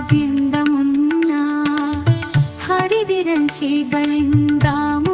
സംഹാരബിന്ദമുന്ന ഹരിവിരഞ്ചി ബലിന്ദാമ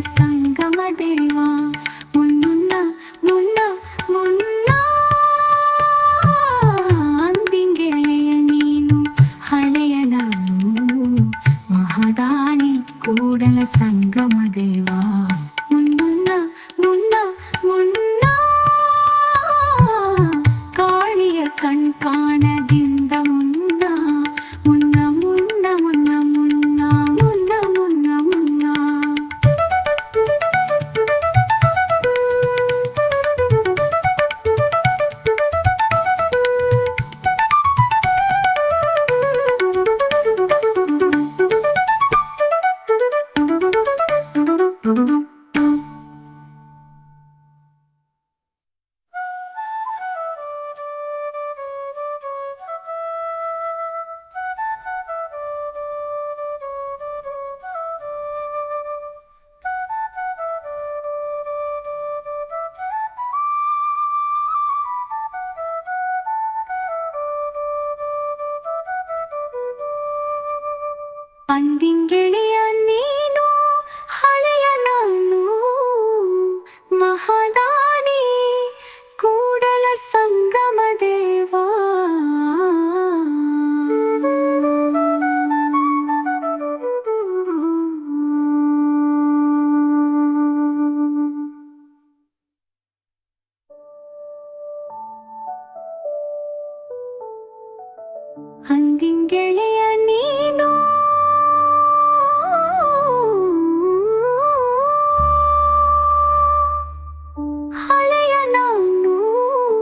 సంగమ దేవా మున్నున్న మున్న ముನ್ನ ಅಂದಿಂಗೆಳೆಯ ನೀನು ಹಳೆಯ ನಾನು ಮಹದಾನಿ ಕೂಡಲ ಸಂಗಮ ದೇವಾ ಗೆಳೆಯ ನೀನು ಹಳೆಯ ನಾನು. ಮಹದಾನಿ ಕೂಡಲ ಸಂಗಮ ದೇವಾ. ಅಂದಿಂಗೆಳೆಯ